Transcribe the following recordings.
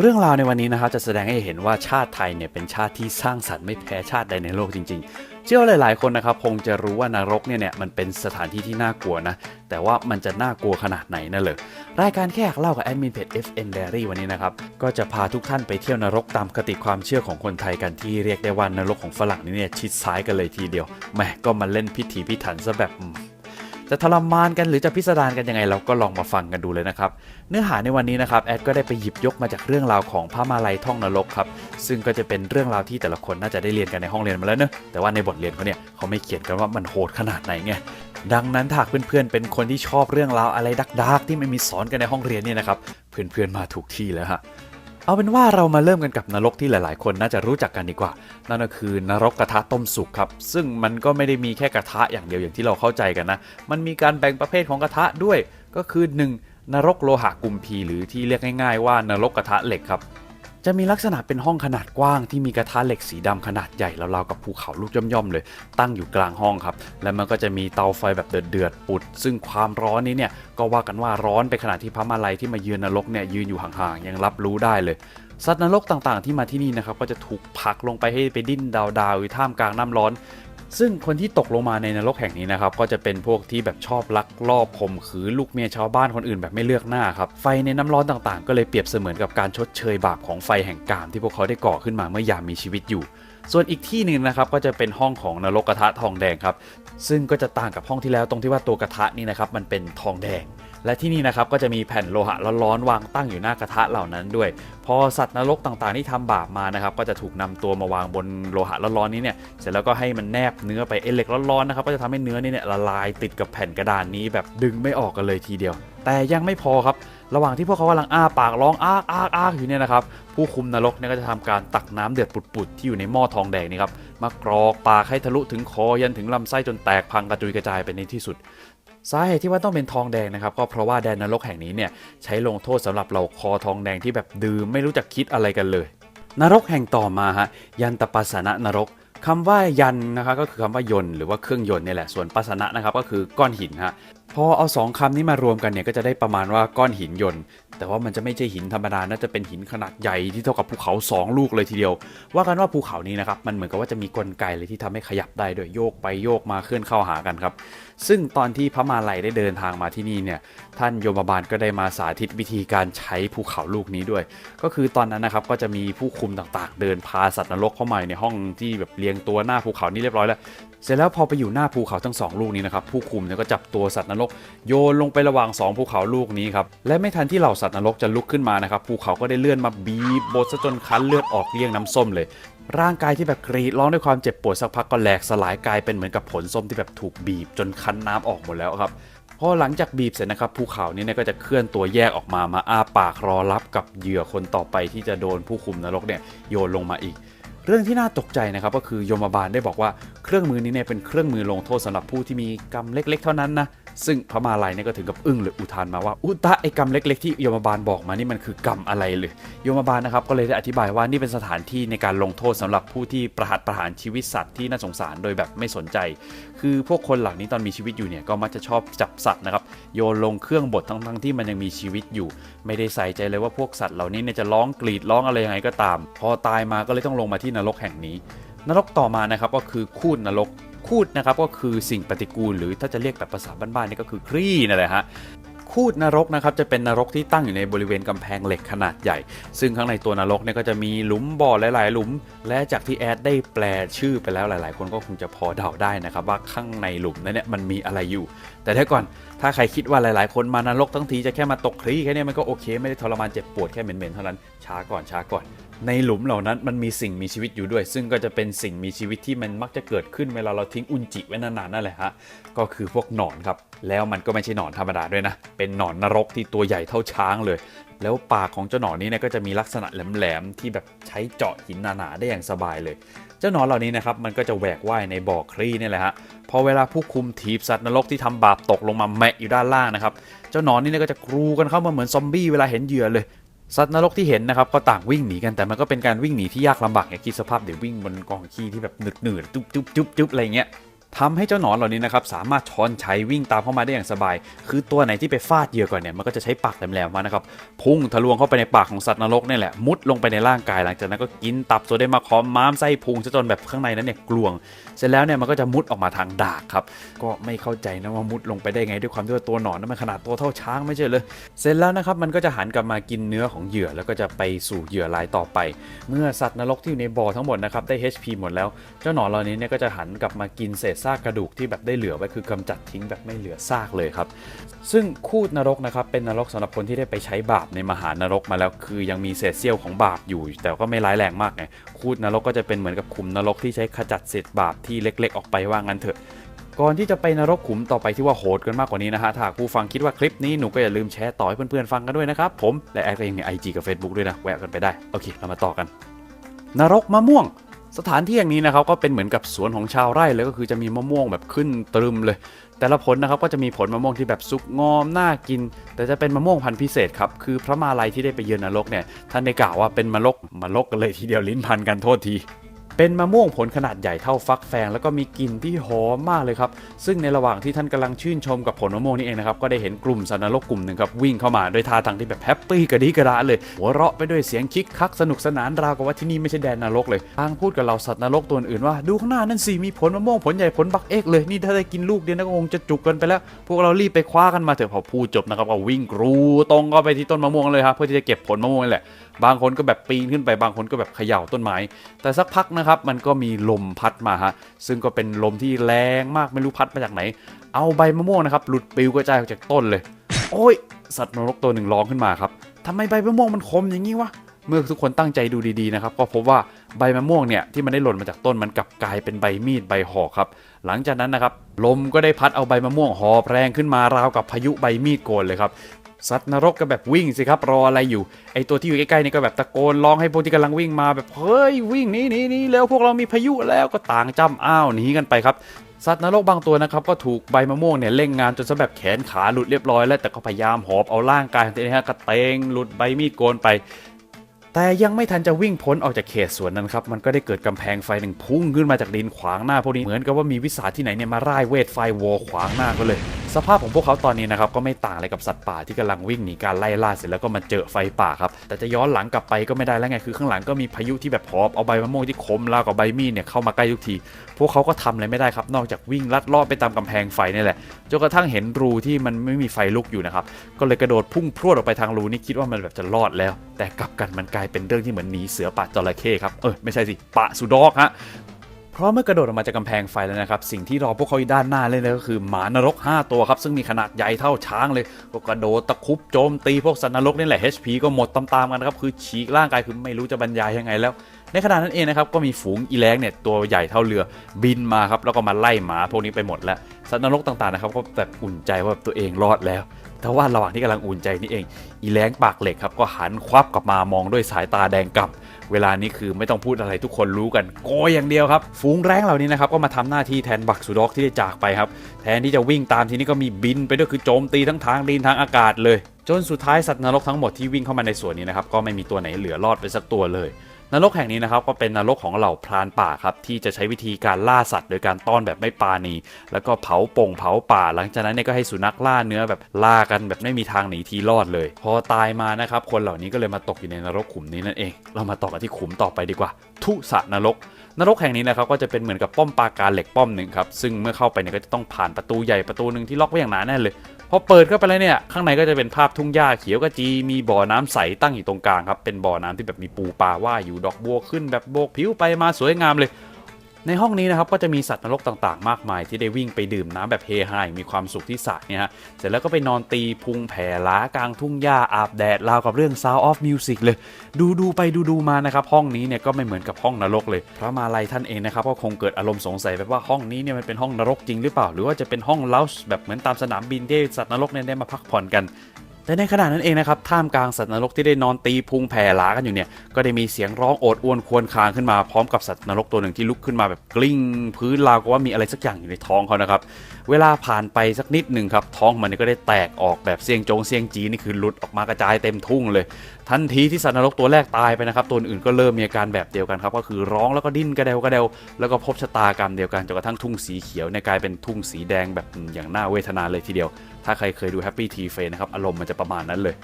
เรื่องราวในวันนี้นะครับจะแสดงให้เห็นว่าชาติไทยเนี่ยเป็นชาติที่สร้างสรรค์ไม่แพ้ชาติใดในโลกจริง ๆ เชื่อว่าหลาย ๆ คนนะครับคงจะรู้ว่านรกเนี่ยเนี่ยมันเป็นสถานที่ที่น่ากลัวนะ แต่ว่ามันจะน่ากลัวขนาดไหนนั่นเลยรายการแค่อยากเล่ากับแอดมินเพจ FN Diary วันนี้นะครับ ก็จะพาทุกท่านไปเที่ยวนรกตามคติความเชื่อของคนไทยกันที่เรียกได้ว่านรกของฝรั่งนี่เนี่ยชิดซ้ายกันเลยทีเดียวแหมก็มาเล่นพิธีพิถันซะแบบ จะทรมานกันหรือจะพิสดารกันยังไงเราก็ลองมาฟังกันดูเลยนะครับ เนื้อหาในวันนี้นะครับแอดก็ได้ไปหยิบยกมาจากเรื่องราวของพระมาลัยท่องนรกครับซึ่งก็จะเป็นเรื่องราวที่แต่ละคนน่าจะได้เรียนกันในห้องเรียนมาแล้วเนอะแต่ว่าในบทเรียนเขาเนี่ยเขาไม่เขียนกันว่ามันโหดขนาดไหนไงดังนั้นถ้าเพื่อนๆเป็นคนที่ชอบเรื่องราวอะไรดักๆที่ไม่มีสอนกันในห้องเรียนเนี่ยนะครับเพื่อนๆมาถูกที่แล้วฮะ เอาเป็นว่าเรามาเริ่มกันกับนรกที่หลาย ๆ คนน่าจะรู้จักกันดีกว่า นั่นก็คือนรกกระทะต้มสุกครับ ซึ่งมันก็ไม่ได้มีแค่กระทะอย่างเดียวอย่างที่เราเข้าใจกันนะ มันมีการแบ่งประเภทของกระทะด้วย ก็คือ 1. นรกโลหะกุมพีหรือที่เรียกง่าย ๆ ว่านรกกระทะเหล็กครับ จะมีลักษณะเป็นห้องขนาดกว้างที่มีกระทะเหล็กสีดำขนาดใหญ่ราวๆกับภูเขาลูกย่อมๆเลย ตั้งอยู่กลางห้องครับ และมันก็จะมีเตาไฟแบบเดือดๆปุด ซึ่งความร้อนนี้เนี่ยก็ว่ากันว่าร้อนไปขนาดที่พระมาลัยที่มาเยือนนรกเนี่ยยืนอยู่ห่างๆยังรับรู้ได้เลยสัตว์นรกต่างๆที่มาที่นี่นะครับก็จะถูกผลักลงไปให้ไปดิ้นดาวๆอยู่ท่ามกลางน้ำร้อน ซึ่งคนที่ตกลงมาในนรกแห่งนี้นะครับก็จะเป็นพวกที่แบบชอบลักลอบข่มขืนลูกเมียชาวบ้านคนอื่นแบบไม่เลือกหน้าครับไฟในน้ำร้อนต่างๆ ก็เลยเปรียบเสมือนกับการชดเชยบาปของไฟแห่งกามที่พวกเขาได้ก่อขึ้นมาเมื่อยามมีชีวิตอยู่ ส่วนอีกที่หนึ่งนะครับก็จะเป็นห้องของนรกกระทะทองแดงครับซึ่งก็จะต่างกับห้องที่แล้วตรงที่ว่าตัวกระทะนี่นะครับมันเป็นทองแดง และที่นี่นะครับก็จะมีแผ่นโลหะร้อนๆวางตั้งอยู่หน้ากระทะเหล่านั้นด้วย พอสัตว์นรกต่างๆที่ทำบาปมานะครับก็จะถูกนำตัวมาวางบนโลหะร้อนๆนี้เนี่ยเสร็จแล้วก็ให้มันแนบเนื้อไปเอเล็กร้อนๆนะครับก็จะทำให้เนื้อนี่เนี่ยละลายติดกับแผ่นกระดานนี้แบบดึงไม่ออกกันเลยทีเดียว แต่ยังไม่พอครับระหว่างที่พวกเขากำลังอ้าปากร้องอ้ากอ้ากอ้ากอยู่เนี่ยนะครับผู้คุมนรกเนี่ยก็จะทำการตักน้ำเดือดปุดๆที่อยู่ในหม้อทองแดงนี่ครับมากรอกปากให้ทะลุถึงคอยันถึงลำไส้จนแตกพังกระจุยกระจายไปในที่สุด สาเหตุที่ว่าต้องเป็นทองแดงนะครับก็เพราะว่าแดนนรกแห่งนี้เนี่ยใช้ลงโทษสำหรับเราคอทองแดงที่แบบดื่มไม่รู้จักคิดอะไรกันเลย นรกแห่งต่อมาฮะยันตปัสสนะนรกคำว่ายันนะครับก็คือคำว่ายนต์หรือว่าเครื่องยนต์เนี่ยแหละส่วนปัสสนะนะครับก็คือก้อนหินฮะ พอเอาสองคำนี้มารวมกันเนี่ยก็จะได้ประมาณว่าก้อนหินยนต์ แต่ว่ามันจะไม่ใช่หินธรรมดาน่าจะเป็นหินขนาดใหญ่ที่เท่ากับภูเขาสองลูกเลยทีเดียว ว่ากันว่าภูเขานี้นะครับมันเหมือนกับว่าจะมีกลไกเลยที่ทำให้ขยับได้โดยโยกไปโยกมาเคลื่อนเข้าหากันครับ ซึ่งตอนที่พระมาลัยได้เดินทางมาที่นี่เนี่ยท่านโยมบาลก็ได้มาสาธิตวิธีการใช้ภูเขาลูกนี้ด้วย ก็คือตอนนั้นนะครับก็จะมีผู้คุมต่างๆ เดินพาสัตว์นรกเข้ามาในห้องที่แบบเรียงตัวหน้าภูเขานี่เรียบร้อยแล้ว เสร็จแล้วพอไปอยู่หน้าภูเขาทั้งสองลูกนี้นะครับผู้คุมเนี่ยก็จับตัวสัตว์นรกโยนลงไประหว่างสองภูเขาลูกนี้ครับและไม่ทันที่เหล่าสัตว์นรกจะลุกขึ้นมานะครับภูเขาก็ได้เลื่อนมาบีบบดซะจนคั้นเลือดออกเลี้ยงน้ำส้มเลย ร่างกายที่แบบกรีดร้องด้วยความเจ็บปวดสักพักก็แหลกสลายกลายเป็นเหมือนกับผลส้มที่แบบถูกบีบจนคั้นน้ำออกหมดแล้วครับพอหลังจากบีบเสร็จนะครับภูเขานี้เนี่ยก็จะเคลื่อนตัวแยกออกมามาอ้าปากรอรับกับเหยื่อคนต่อไปที่จะโดนผู้คุมนรกเนี่ยโยนลงมาอีก เรื่องที่น่าตกใจนะครับก็คือโยมบาลได้บอกว่าเครื่องมือนี้เนี่ยเป็นเครื่องมือลงโทษสำหรับผู้ที่มีกรรมเล็ก ๆ เท่านั้นนะ ซึ่งพระมาลัยเนี่ยก็ถึงกับอึ้งหรืออุทานมาว่าอุตะไอกรรมเล็ก ๆ ที่โยมบาลบอกมานี่มันคือกรรมอะไรเลยโยมบาลนะครับก็เลยได้อธิบายว่านี่เป็นสถานที่ในการลงโทษสำหรับผู้ที่ประหัตประหารชีวิตสัตว์ที่น่าสงสารโดยแบบไม่สนใจ คือพวกคนเหล่านี้ตอนมีชีวิตอยู่เนี่ยก็มักจะชอบจับสัตว์นะครับโยนลงเครื่องบดทั้งๆที่มันยังมีชีวิตอยู่ ไม่ได้ใส่ใจเลยว่าพวกสัตว์เหล่านี้เนี่ยจะร้องกรีดร้องอะไรยังไงก็ตาม พอตายมาก็เลยต้องลงมาที่นรกแห่งนี้นรกต่อมานะครับก็คือคูดนรก คูดนะครับก็คือสิ่งปฏิกูล หรือถ้าจะเรียกแบบภาษาบ้านๆนี่ก็คือครี่นั่นแหละฮะคูดนรกนะครับจะเป็นนรกที่ตั้งอยู่ในบริเวณกำแพงเหล็กขนาดใหญ่ ซึ่งข้างในตัวนรกเนี่ยก็จะมีหลุมบ่อหลายๆ หลุม และจากที่แอดได้แปลชื่อไปแล้วหลาย ๆ คนก็คงจะพอเดาได้นะครับว่าข้างในหลุมนั้นเนี่ยมันมีอะไรอยู่ แต่ถ้าก่อนถ้าใครคิดว่าหลาย ๆ คนมานรกทั้งทีจะแค่มาตกคลี่แค่นี้มันก็โอเค ไม่ได้ทรมานเจ็บปวดแค่เหม็นๆเท่านั้น ช้าก่อนช้าก่อน ในหลุมเหล่านั้นมันมีสิ่งมีชีวิตอยู่ด้วย ซึ่งก็จะเป็นสิ่งมีชีวิตที่มันมักจะเกิดขึ้นเวลาเราทิ้งอุนจิไว้นานๆนั่นแหละฮะก็คือพวกหนอนครับ แล้วมันก็ไม่ใช่หนอนธรรมดาด้วยนะ เป็นหนอนนรกที่ตัวใหญ่เท่าช้างเลย แล้วปากของเจ้าหนอนนี้เนี่ยก็จะมีลักษณะแหลมๆที่แบบใช้เจาะหินหนาๆได้อย่างสบายเลยเจ้าหนอนเหล่านี้นะครับมันก็จะแหวกว่ายในบ่อครีนี่แหละฮะพอเวลาผู้คุมถีบสัตว์นรกที่ทำบาปตกลงมาแมะอยู่ด้านล่างนะครับ เจ้าหนอนนี่ก็จะกรูกันเข้ามาเหมือนซอมบี้เวลาเห็นเหยื่อเลย สัตว์นรกที่เห็นนะครับก็ต่างวิ่งหนีกันแต่มันก็เป็นการวิ่งหนีที่ยากลำบากอย่างคิดสภาพเดี๋ยววิ่งบนกองขี้ที่แบบหนืดหนืดจุ๊บจุ๊บจุ๊บจุ๊บอะไรเงี้ย ทำให้เจ้าหนอนเหล่านี้นะครับสามารถช้อนใชัยวิ่งตามเข้ามาได้อย่างสบาย คือตัวไหนที่ไปฟาดเหยื่อก่อนเนี่ยมันก็จะใช้ปากแหลมๆมานะครับพุ่งทะลวงเข้าไปในปากของสัตว์นรกนี่แหละมุดลงไปในร่างกายหลังจากนั้นก็กินตับโซเดมาคอมม้ามไส้พุงซะจนแบบข้างในนั้นเนี่ยกลวง เสร็จแล้วเนี่ยมันก็จะมุดออกมาทางดากครับก็ไม่เข้าใจนะว่ามุดลงไปได้ไงด้วยความที่ว่าตัวหนอนนั้นมันขนาดตัวเท่าช้างไม่ใช่เลยเสร็จแล้วนะครับมันก็จะหันกลับมากินเนื้อของเหยื่อแล้วก็จะไปสู่เหยื่อรายต่อไป เมื่อสัตว์นรกที่อยู่ในบ่อทั้งหมดนะครับได้ HP หมดแล้วเจ้าหนอนเหล่านี้เนี่ยก็จะหันกลับมากินเศษซากกระดูกที่แบบได้เหลือไว้คือกำจัดทิ้งแบบไม่เหลือซากเลยครับ ซึ่งคูดนรกนะครับเป็นนรกสำหรับคนที่ได้ไปใช้บาปในมหานรกมาแล้วคือยังมีเศษเสี้ยวของบาปอยู่ แต่ก็ไม่ร้ายแรงมากไงคูดนรกก็จะเป็นเหมือนกับขุมนรกที่ใช้ขจัดเศษบาปที่เล็ก ๆ ออกไปว่างั้นเถอะก่อนที่จะไปนรกขุมต่อไปที่ว่าโหดกันมากกว่านี้นะฮะถ้าผู้ฟังคิดว่าคลิปนี้หนูก็อย่าลืมแชร์ต่อให้เพื่อนๆฟังกันด้วยนะครับผมและแอดก็ยังมี IG กับ Facebook ด้วยนะแวะกันไปได้โอเคเรามาต่อกัน นรกมะม่วง สถานที่อย่างนี้นะครับก็เป็นเหมือนกับสวนของชาวไร่เลยก็คือจะมีมะม่วงแบบขึ้นตรึมเลย แต่ละผลนะครับก็จะมีผลมะม่วงที่แบบสุกงอมน่ากิน แต่จะเป็นมะม่วงพันธุ์พิเศษครับคือพระมาลัยที่ได้ไปเยือนนรกเนี่ยท่านได้กล่าวว่าเป็นมะลกมะลกกันเลยทีเดียวลิ้นพันกันโทษที เป็นมะม่วงผลขนาดใหญ่เท่าฟักแฟง แล้วก็มีกลิ่นที่หอมมากเลยครับ ซึ่งในระหว่างที่ท่านกำลังชื่นชมกับผลมะม่วงนี่เองนะครับ ก็ได้เห็นกลุ่มสัตว์นรกกลุ่มหนึ่งครับวิ่งเข้ามาด้วยท่าทางที่แบบแฮปปี้กระดีกระดาเลย หัวเราะไปด้วยเสียงคิกคักสนุกสนานราวกับว่าที่นี่ไม่ใช่แดนนรกเลยทางพูดกับเราสัตว์นรกตัวอื่นว่าดูข้างหน้านั่นสิมีผลมะม่วงผลใหญ่ผลบักเอกเลยนี่ถ้าได้กินลูกเดียวนะก็คงจะจุกกันไปแล้ว พวกเรารีบไปคว้ากันมาเถอะพอพูดจบนะครับก็วิ่งกรูตรงเข้าไปที่ต้นมะม่วงเลยครับเพื่อที่จะเก็บผลมะม่วงนี่แหละ บางคนก็แบบปีนขึ้นไปบางคนก็แบบเขย่าต้นไม้แต่สักพักนะครับมันก็มีลมพัดมาฮะ ซึ่งก็เป็นลมที่แรงมากไม่รู้พัดมาจากไหน เอาใบมะม่วงนะครับ หลุดปลิวกระจายออกจากต้นเลย โอ้ย สัตว์นรกตัวหนึ่งร้องขึ้นมาครับทำไมใบมะม่วงมันคมอย่างนี้วะ เมื่อทุกคนตั้งใจดูดีๆนะครับ ก็พบว่าใบมะม่วงเนี่ยที่มันได้หล่นมาจากต้นมันกลับกลายเป็นใบมีดใบหอกครับ หลังจากนั้นนะครับลมก็ได้พัดเอาใบมะม่วงหอบแรงขึ้นมาราวกับพายุใบมีดโกนเลยครับ สัตว์นรกก็แบบวิ่งสิครับรออะไรอยู่ไอตัวที่อยู่ใกล้ๆนี่ก็แบบตะโกนร้องให้พวกที่กำลังวิ่งมาแบบเฮ้ยวิ่งหนีหนีหนีแล้วพวกเรามีพายุแล้วก็ต่างจ้ำอ้าวหนีกันไปครับสัตว์นรกบางตัวนะครับก็ถูกใบมะม่วงเนี่ยเล่งงานจนซะแบบแขนขาหลุดเรียบร้อยแล้วแต่ก็พยายามหอบเอาร่างกายของตัวเองฮะกระเตงหลุดใบมีดโกนไป แต่ยังไม่ทันจะวิ่งพ้นออกจากเขตสวนนั้นครับมันก็ได้เกิดกำแพงไฟหนึ่งพุ่งขึ้นมาจากดินขวางหน้าพวกนี้เหมือนกับว่ามีวิสาที่ไหนเนี่ยมาร่ายเวทไฟวอลขวางหน้าก็เลย สภาพของพวกเขาตอนนี้นะครับก็ไม่ต่างอะไรกับสัตว์ป่าที่กำลังวิ่งหนีการไล่ล่าเสร็จแล้วก็มาเจอไฟป่าครับแต่จะย้อนหลังกลับไปก็ไม่ได้แล้วไงคือข้างหลังก็มีพายุที่แบบหอบเอาใบมะม่วงที่คมราวกับใบมีดเนี่ยเข้ามาใกล้ทุกที พวกเขาก็ทำอะไรไม่ได้ครับ นอกจากวิ่งลัดลาะไปตามกำแพงไฟนี่แหละจนกระทั่งเห็นรูที่มันไม่มีไฟลุกอยู่นะครับก็เลยกระโดดพุ่งพรวดออกไปทางรูนี่คิดว่ามันแบบจะรอดแล้ว แต่กลับกันมันกลายเป็นเรื่องที่เหมือนหนีเสือป่าจระเข้ครับเออไม่ใช่สิปะสุดอกฮะ เพราะเมื่อกระโดดออกมาจากกำแพงไฟแล้วนะครับ สิ่งที่รอพวกเขาอยู่ด้านหน้าเลยนะก็คือหมานรก 5 ตัวครับ ซึ่งมีขนาดใหญ่เท่าช้างเลยก็กระโดดตะคุบโจมตีพวกสัตว์นรกนี่แหละ HP ก็หมดตามๆกันครับคือฉีกร่างกายคือไม่รู้จะบรรยายยังไงแล้ว ในขณะนั้นเองนะครับก็มีฝูงอีแรงเนี่ยตัวใหญ่เท่าเรือบินมาครับแล้วก็มาไล่หมาพวกนี้ไปหมดแล้วสัตว์นรกต่างๆนะครับก็แบบอุ่นใจว่าตัวเองรอดแล้วแต่ว่าระหว่างที่กำลังอุ่นใจนี่เอง อีแรงปากเหล็กครับก็หันควับกลับมามองด้วยสายตาแดงกลับ เวลานี้คือไม่ต้องพูดอะไรทุกคนรู้กันโกยอย่างเดียวครับ ฝูงแรงเหล่านี้นะครับก็มาทำหน้าที่แทนบักสุดอกที่ได้จากไปครับ แทนที่จะวิ่งตามทีนี้ก็มีบินไปด้วยคือโจมตีทั้งทางดินทางอากาศเลย จนสุดท้ายสัตว์นรกทั้งหมดที่วิ่งเข้ามาในสวนนี้นะครับก็ไม่มีตัวไหนเหลือรอดไปสักตัวเลย นรกแห่งนี้นะครับก็เป็นนรกของเหล่าพรานป่าครับที่จะใช้วิธีการล่าสัตว์โดยการต้อนแบบไม่ปราณี แล้วก็เผาปงเผาป่า หลังจากนั้นเนี่ยก็ให้สุนัขล่าเนื้อแบบล่ากันแบบไม่มีทางหนีทีรอดเลย พอตายมานะครับคนเหล่านี้ก็เลยมาตกอยู่ในนรกขุมนี้นั่นเอง เรามาต่อกันที่ขุมต่อไปดีกว่า ทุสะนรกนรกแห่งนี้นะครับก็จะเป็นเหมือนกับป้อมปราการเหล็กป้อมหนึ่งครับซึ่งเมื่อเข้าไปเนี่ยก็จะต้องผ่านประตูใหญ่ประตูหนึ่งที่ล็อกไว้อย่างหนาแน่นเลย พอเปิดเข้าไปแล้วเนี่ย ข้างในก็จะเป็นภาพทุ่งหญ้าเขียวกระจี มีบ่อน้ำใสตั้งอยู่ตรงกลางครับ เป็นบ่อน้ำที่แบบมีปูปลาว่ายอยู่ดอกบัวขึ้นแบบโบกผิวไปมาสวยงามเลย ในห้องนี้นะครับก็จะมีสัตว์นรกต่างๆ มากมาย ที่ได้วิ่งไปดื่มน้ำแบบเฮฮาอย่างมีความสุขที่สระเนี่ยฮะเสร็จแล้วก็ไปนอนตีพุงแผ่ล้ากลางทุ่งหญ้าอาบแดดราวกับเรื่อง Sound of Music เลย ดูดูๆไปดูดูๆมานะครับห้องนี้เนี่ยก็ไม่เหมือนกับห้องนรกเลย พระมาลัยท่านเองนะครับก็คงเกิดอารมณ์สงสัยแบบว่าห้องนี้เนี่ยมันเป็นห้องนรกจริงหรือเปล่า หรือว่าจะเป็นห้องเลาส์แบบเหมือนตามสนามบินที่สัตว์นรกเนี่ยได้มาพักผ่อนกัน แต่ในขณะนั้นเองนะครับท่ามกลางสัตว์นรกที่ได้นอนตีพุงแผ่หลากันอยู่เนี่ยก็ได้มีเสียงร้องโอดอวนควรคางขึ้นมาพร้อมกับสัตว์นรกตัวหนึ่งที่ลุกขึ้นมาแบบกลิ้ง พื้นราวกับว่ามีอะไรสักอย่างอยู่ในท้องเขานะครับเวลาผ่านไปสักนิดหนึ่งครับท้องมันก็ได้แตกออกแบบเสียงจงเสียงจีนี่คือหลุดออกมากระจายเต็มทุ่งเลย ทันทีที่สัตว์นรกตัวแรกตายไปนะครับตัวอื่นก็เริ่มมีอาการแบบเดียวกันครับก็คือร้องแล้วก็ดิ้นกระเดวกระเดวแล้วก็พบชะตากรรมเดียวกันจนกระทั่งทุ่งสีเขียวในยกลายเป็นทุ่งสีแดงแบบอย่างน่าเวทนาเลยทีเดียว ถ้าใครเคยดู Happy Tea f a นะครับอารมณ์มันจะประมาณนั้นเลย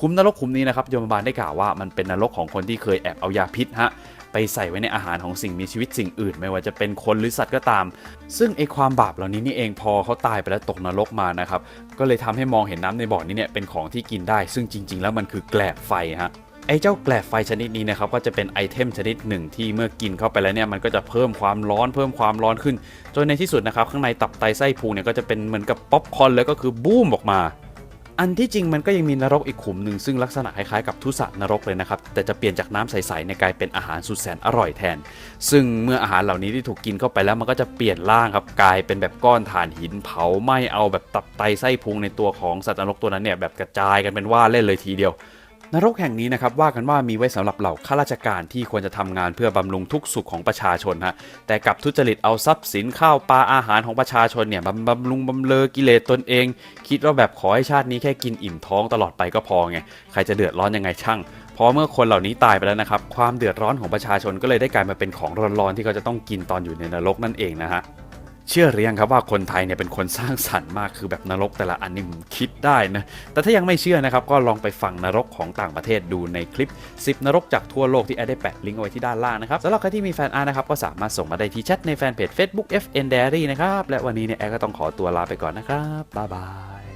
คุ้มนรกคุ้มนี้นะครับโยมบาลได้กล่าวว่ามันเป็นนรกของคนที่เคยแอบเอายาพิษฮะไปใส่ไว้ในอาหารของสิ่งมีชีวิตสิ่งอื่น ไม่ว่าจะเป็นคนหรือสัตว์ก็ตาม ซึ่งไอความบาปเหล่านี้นี่เองพอเขาตายไปแล้วตกนรกมานะครับก็เลยทำให้มองเห็นน้ำในบ่อนี้เนี่ยเป็นของที่กินได้ ซึ่งจริง ๆ แล้วมันคือแกลบไฟฮะ ไอ้เจ้าแกลบไฟชนิดนี้นะครับก็จะเป็นไอเทมชนิดหนึ่งที่เมื่อกินเข้าไปแล้วเนี่ยมันก็จะเพิ่มความร้อนเพิ่มความร้อนขึ้น จนในที่สุดนะครับข้างในตับไตไส้พุงเนี่ยก็จะเป็นเหมือนกับป๊อปคอร์นเลยก็คือบูมออกมา อันที่จริงมันก็ยังมีนรกอีกขุมหนึ่งซึ่งลักษณะคล้ายๆกับทุสะนรกเลยนะครับแต่จะเปลี่ยนจากน้ำใสๆในกลายเป็นอาหารสุดแสนอร่อยแทน ซึ่งเมื่ออาหารเหล่านี้ที่ถูกกินเข้าไปแล้วมันก็จะเปลี่ยนร่างครับกลายเป็นแบบก้อนถ่านหินเผาไหม้เอาแบบตับไตไส้พุงในตัวของสัตว์นรกตัวนั้นเนี่ยแบบกระจายกันเป็นว่าเล่นเลยทีเดียว นรกแห่งนี้นะครับว่ากันว่ามีไว้สำหรับเหล่าข้าราชการที่ควรจะทำงานเพื่อบำรุงทุกสุขของประชาชนฮะแต่กลับทุจริตเอาทรัพย์สินข้าวปลาอาหารของประชาชนเนี่ยบำบำรุงบำเลอกิเลสตนเอง คิดว่าแบบขอให้ชาตินี้แค่กินอิ่มท้องตลอดไปก็พอไงใครจะเดือดร้อนยังไงช่างพราะเมื่อคนเหล่านี้ตายไปแล้วนะครับความเดือดร้อนของประชาชนก็เลยได้กลายมาเป็นของร้อนๆที่เขาจะต้องกินตอนอยู่ในนรกนั่นเองนะฮะ เชื่อหรือยังครับว่าคนไทยเนี่ยเป็นคนสร้างสรรค์มากคือแบบนรกแต่ละอันนี่ผมคิดได้นะ แต่ถ้ายังไม่เชื่อนะครับ ก็ลองไปฟังนรกของต่างประเทศดูในคลิป 10 นรกจากทั่วโลกที่แอดได้แปะลิงก์เอาไว้ที่ด้านล่างนะครับสำหรับใครที่มีแฟนอาร์นะครับ ก็สามารถส่งมาได้ที่แชทในแฟนเพจ Facebook FN Diary นะครับ และวันนี้เนี่ยแอดก็ต้องขอตัวลาไปก่อนนะครับบ๊ายบาย